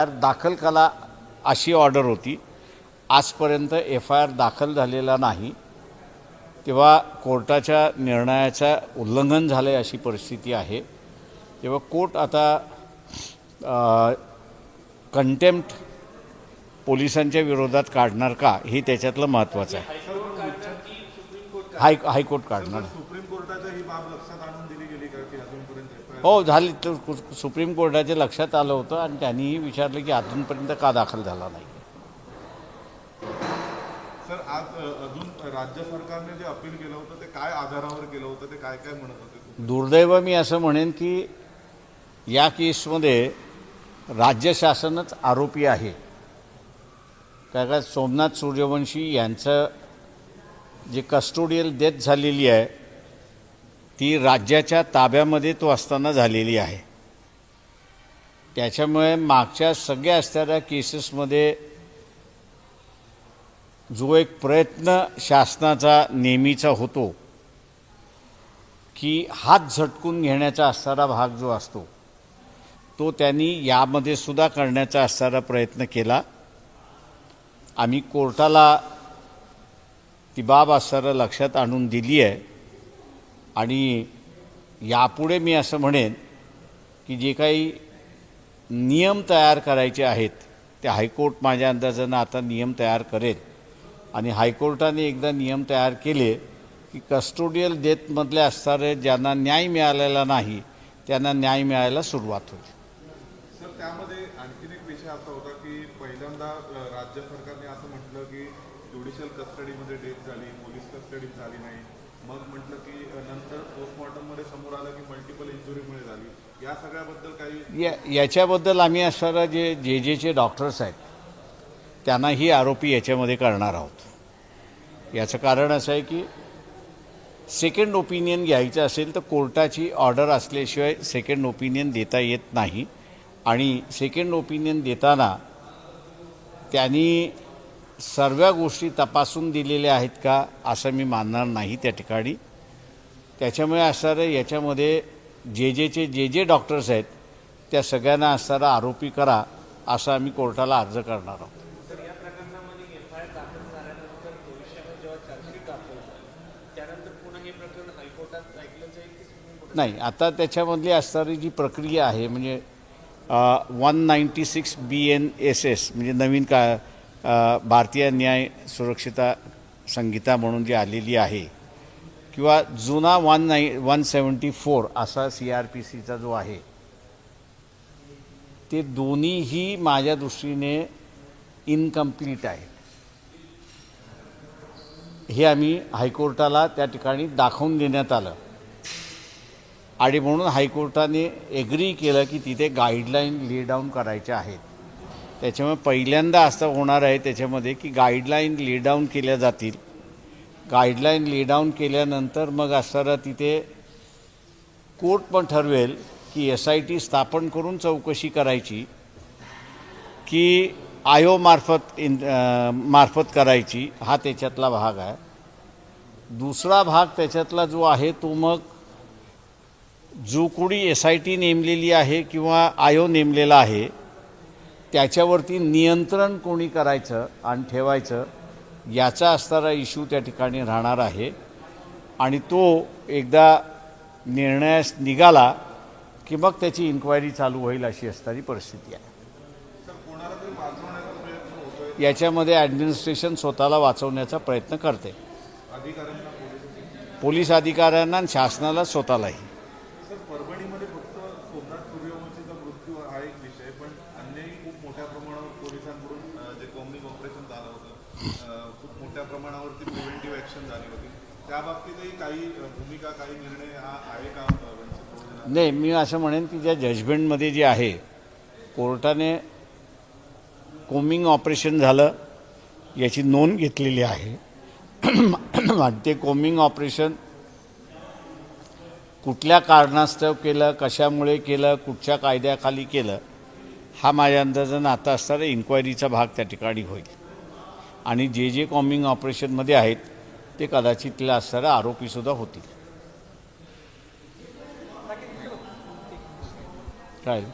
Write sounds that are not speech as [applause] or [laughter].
R दाखल कला अशी ऑर्डर होती. आजपर्यंत एफ आय आर दाखल झालेला नाही. तेव्हा कोर्टाच्या निर्णयाचं उल्लंघन झालं आहे अशी परिस्थिती आहे. तेव्हा कोर्ट आता कंटेम्प्ट पोलिसांच्या विरोधात काढणार का? हे त्याच्यातलं महत्त्वाचं आहे. हाय हायकोर्ट काढणार सुप्रीम कोर्टाच्या ही बाब लक्षात आणून दिली गेली का की अजूनपर्यंत एफ हो झाली. तर सुप्रीम कोर्टाच्या लक्षात आलं होतं आणि त्यांनीही विचारलं की अजूनपर्यंत का दाखल झाला नाही. सर आज अजून राज्य सरकारने जे अपील केलं होतं ते काय आधारावर केलं होतं ते काय काय म्हणत होते दुर्दैव मी असं म्हणेन की या केसमध्ये राज्य शासनच आरोपी आहे. काय का सोमनाथ सूर्यवंशी यांचं जे कस्टोडियल डेथ झालेली आहे ती राज्याच्या ताब्यामध्ये तो असताना झालेली आहे. त्याच्यामुळे मागच्या सगळ्या असणाऱ्या केसेसमध्ये जो एक प्रयत्न शासनाचा नेहमीचा होतो की हात झटकून घेण्याचा असणारा भाग जो असतो तो त्यांनी यामध्ये सुद्धा करण्याचा असणारा प्रयत्न केला. आम्ही कोर्टाला ती बाब असणारं लक्षात आणून दिली आहे आणि यापुढे मी असं म्हणेन की जे काही नियम तयार करायचे आहेत ते हायकोर्ट माझ्या अंदाजानं आता नियम तयार करेल. आणि हायकोर्टाने एकदा नियम तयार केले की कस्टोडियल डेथमधले असणारे ज्यांना न्याय मिळालेला नाही त्यांना न्याय मिळायला सुरुवात होईल. सर त्यामध्ये आणखीन एक विषय असा होता की पहिल्यांदा राज्य सरकारने असं म्हटलं की ज्युडिशियल कस्टडीमध्ये डेथ झाली पोलीस कस्टडीत झाली नाही. मग म्हटलं की नंतर पोस्टमॉर्टममध्ये समोर आलं की मल्टिपल इंजुरीमुळे झाली. या सगळ्याबद्दल काही या याच्याबद्दल आम्ही असणारा जे जे जेचे डॉक्टर्स आहेत त्यांनाही आरोपी याच्यामध्ये करणार आहोत. याचं कारण असं आहे की सेकंड ओपिनियन घ्यायचं असेल तर कोर्टाची ऑर्डर असल्याशिवाय सेकंड ओपिनियन देता येत नाही. आणि सेकंड ओपिनियन देताना त्यांनी सर्व गोष्टी तपासून दिलेल्या आहेत का असं मी मानणार नाही त्या ठिकाणी. त्याच्यामुळे असणारं याच्यामध्ये जे जेचे जे जे डॉक्टर्स आहेत त्या सगळ्यांना असणारा आरोपी करा असं आम्ही कोर्टाला अर्ज करणार आहोत. नाही आता त्याच्यामधली असणारी जी प्रक्रिया आहे म्हणजे one ninety six B N S S म्हणजे नवीन का भारतीय न्याय सुरक्षिता संहिता म्हणून जी आलेली आहे किंवा जुना one nine one seventy four असा सी आर पी सीचा जो आहे ते दोन्हीही माझ्या दृष्टीने इनकम्प्लीट आहे हे आम्ही हायकोर्टाला त्या ठिकाणी दाखवून देण्यात आलं. आणि म्हणून हायकोर्टाने एग्री केलं की तिथे गाईडलाईन ले डाऊन करायच्या आहेत. त्याच्यामुळे पहिल्यांदा असं होणार आहे त्याच्यामध्ये की गाईडलाईन ले डाऊन केल्या जातील. गाईडलाईन लेडाऊन केल्यानंतर मग असणारा तिथे कोर्ट पण ठरवेल की एस आय टी स्थापन करून चौकशी करायची की आयोमार्फत इन मार्फत करायची हा त्याच्यातला भाग आहे. दुसरा भाग त्याच्यातला जो आहे तो मग जो कोणी एस आय टी नेमलेली आहे किंवा आयो नेमलेला आहे त्याच्यावरती नियंत्रण कोणी करायचं आणि ठेवायचं याचा असणारा इश्यू त्या ठिकाणी राहणार आहे. आणि तो एकदा निर्णयास निघाला की मग त्याची इन्क्वायरी चालू होईल अशी असणारी परिस्थिती आहे. याच्यामध्ये ॲडमिनिस्ट्रेशन स्वतःला वाचवण्याचा प्रयत्न करते. पोलीस पोलीस अधिकाऱ्यांना आणि शासनाला स्वतःलाही सर परभणीमध्ये फक्त सोमनाथ सूर्यवंशीचा मृत्यू हा एक विषय पण अन्यही खूप मोठ्या प्रमाणावर पोलिसांकडून अ, जे कॉम्बिंग झालं होतं. खूप मोठ्या प्रमाणावरती प्रिव्हेंटिव्ह ॲक्शन झाली होती. त्या बाबतीतही काही भूमिका काही निर्णय हा आहे का नाही मी असं म्हणेन की ज्या जजमेंटमध्ये जे आहे कोर्टाने कोमिंग ऑपरेशन झालं याची नोंद घेतलेली आहे. [clears throat] आणि ते कोमिंग ऑपरेशन कुठल्या कारणास्तव केलं कशामुळे केलं कुठच्या कायद्याखाली केलं हा माझ्या अंदाजानं आता असणारा इन्क्वायरीचा भाग त्या ठिकाणी होईल. आणि जे जे कॉमिंग ऑपरेशनमध्ये आहेत ते कदाचित तिला असणाऱ्या आरोपीसुद्धा होतील. काय?